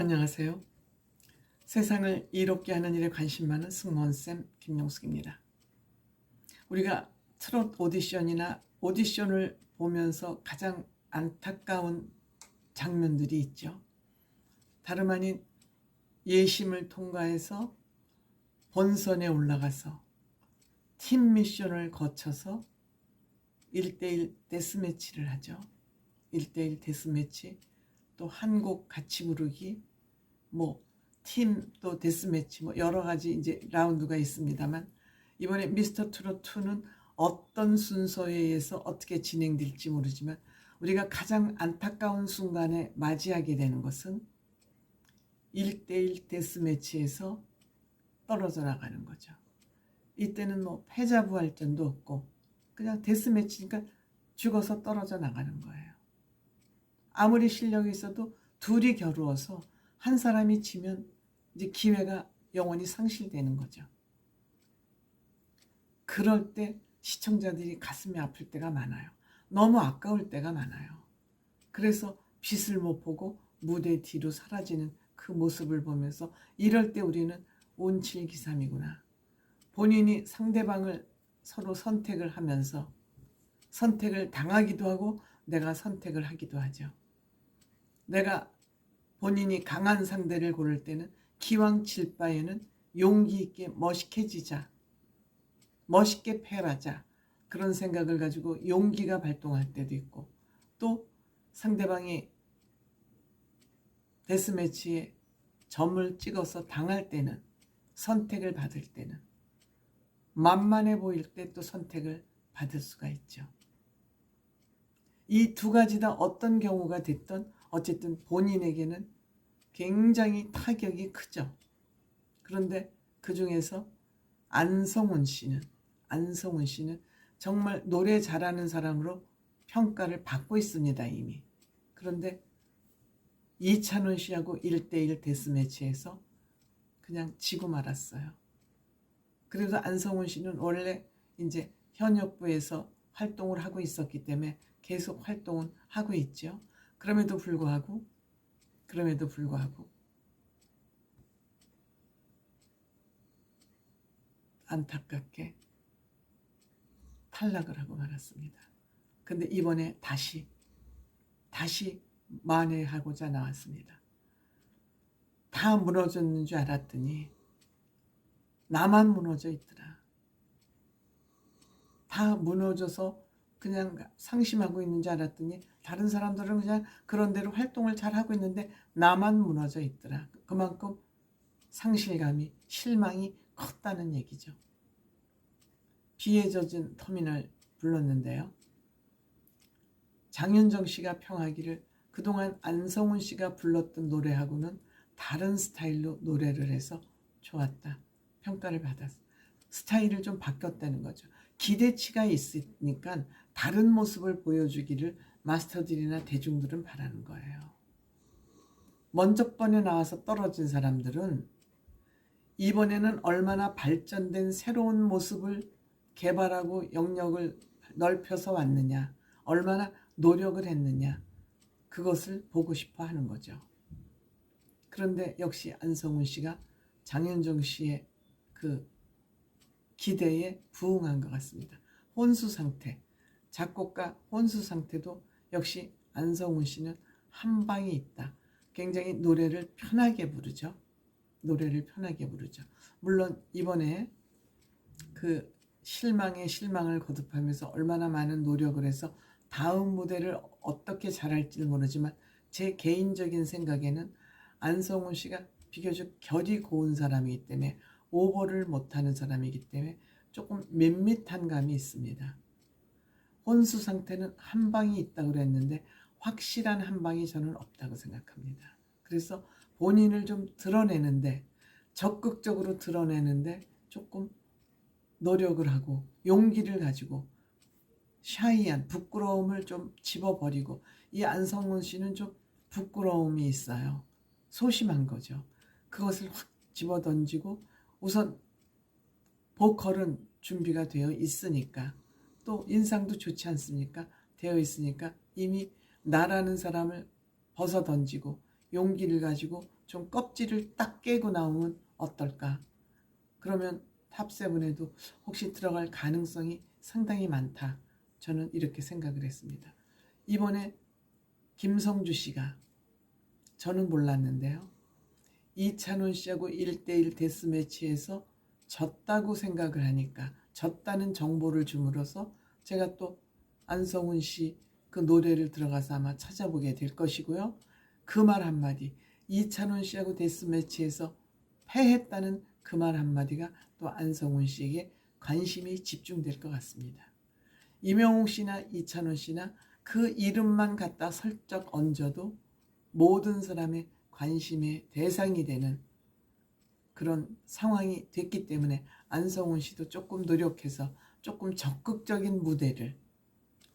안녕하세요. 세상을 이롭게 하는 일에 관심 많은 승무원쌤 김용숙입니다. 우리가 트롯 오디션이나 오디션을 보면서 가장 안타까운 장면들이 있죠. 다름 아닌 예심을 통과해서 본선에 올라가서 팀 미션을 거쳐서 1대1 데스매치를 하죠. 1대1 데스매치, 또 한 곡 같이 부르기, 뭐 팀 또 데스매치 뭐 여러 가지 이제 라운드가 있습니다만 이번에 미스터 트롯 2는 어떤 순서에 의해서 어떻게 진행될지 모르지만 우리가 가장 안타까운 순간에 맞이하게 되는 것은 1대1 데스매치에서 떨어져 나가는 거죠. 이때는 뭐 패자 부활전도 없고 그냥 데스매치니까 죽어서 떨어져 나가는 거예요. 아무리 실력이 있어도 둘이 겨루어서 한 사람이 지면 이제 기회가 영원히 상실되는 거죠. 그럴 때 시청자들이 가슴이 아플 때가 많아요. 너무 아까울 때가 많아요. 그래서 빛을 못 보고 무대 뒤로 사라지는 그 모습을 보면서 이럴 때 우리는 온칠기삼이구나. 본인이 상대방을 서로 선택을 하면서 선택을 당하기도 하고 내가 선택을 하기도 하죠. 내가 본인이 강한 상대를 고를 때는 기왕 칠 바에는 용기 있게 멋있게 지자. 멋있게 패하자. 그런 생각을 가지고 용기가 발동할 때도 있고 또 상대방이 데스매치에 점을 찍어서 당할 때는 선택을 받을 때는 만만해 보일 때 또 선택을 받을 수가 있죠. 이 두 가지 다 어떤 경우가 됐던 어쨌든 본인에게는 굉장히 타격이 크죠. 그런데 그 중에서 안성훈 씨는 안성훈 씨는 정말 노래 잘하는 사람으로 평가를 받고 있습니다 이미. 그런데 이찬원 씨하고 1대1 데스매치에서 그냥 지고 말았어요. 그래도 안성훈 씨는 원래 이제 현역부에서 활동을 하고 있었기 때문에 계속 활동은 하고 있죠. 그럼에도 불구하고 그럼에도 불구하고 안타깝게 탈락을 하고 말았습니다. 근데 이번에 다시 다시 만회하고자 나왔습니다. 다 무너졌는 줄 알았더니 나만 무너져 있더라. 다 무너져서 그냥 상심하고 있는 줄 알았더니 다른 사람들은 그냥 그런 대로 활동을 잘 하고 있는데 나만 무너져 있더라. 그만큼 상실감이 실망이 컸다는 얘기죠. 비에 젖은 터미널 불렀는데요. 장윤정 씨가 평하기를 그동안 안성훈 씨가 불렀던 노래하고는 다른 스타일로 노래를 해서 좋았다. 평가를 받았어. 스타일을 좀 바뀌었다는 거죠. 기대치가 있으니까 다른 모습을 보여주기를 마스터들이나 대중들은 바라는 거예요. 먼저 번에 나와서 떨어진 사람들은 이번에는 얼마나 발전된 새로운 모습을 개발하고 영역을 넓혀서 왔느냐, 얼마나 노력을 했느냐, 그것을 보고 싶어 하는 거죠. 그런데 역시 안성훈 씨가 장현정 씨의 그 기대에 부응한 것 같습니다. 혼수 상태, 작곡가 혼수 상태도 역시 안성훈 씨는 한 방이 있다. 굉장히 노래를 편하게 부르죠. 노래를 편하게 부르죠. 물론 이번에 그 실망에 실망을 거듭하면서 얼마나 많은 노력을 해서 다음 무대를 어떻게 잘할지 모르지만 제 개인적인 생각에는 안성훈 씨가 비교적 결이 고운 사람이기 때문에 오버를 못하는 사람이기 때문에 조금 밋밋한 감이 있습니다. 혼수 상태는 한 방이 있다고 그랬는데 확실한 한 방이 저는 없다고 생각합니다. 그래서 본인을 좀 드러내는데 적극적으로 드러내는데 조금 노력을 하고 용기를 가지고 샤이한 부끄러움을 좀 집어버리고 이 안성훈 씨는 좀 부끄러움이 있어요. 소심한 거죠. 그것을 확 집어던지고 우선 보컬은 준비가 되어 있으니까 또 인상도 좋지 않습니까? 되어 있으니까 이미 나라는 사람을 벗어 던지고 용기를 가지고 좀 껍질을 딱 깨고 나오면 어떨까? 그러면 탑세븐에도 혹시 들어갈 가능성이 상당히 많다. 저는 이렇게 생각을 했습니다. 이번에 김성주 씨가 저는 몰랐는데요. 이찬원 씨하고 1대1 데스매치에서 졌다고 생각을 하니까 졌다는 정보를 줌으로써 제가 또 안성훈 씨 그 노래를 들어가서 아마 찾아보게 될 것이고요. 그 말 한마디 이찬원 씨하고 데스매치에서 패했다는 그 말 한마디가 또 안성훈 씨에게 관심이 집중될 것 같습니다. 이명웅 씨나 이찬원 씨나 그 이름만 갖다 설적 얹어도 모든 사람의 관심의 대상이 되는 그런 상황이 됐기 때문에 안성훈 씨도 조금 노력해서 조금 적극적인 무대를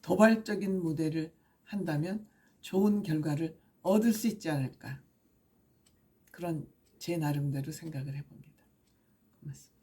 도발적인 무대를 한다면 좋은 결과를 얻을 수 있지 않을까 그런 제 나름대로 생각을 해봅니다. 고맙습니다.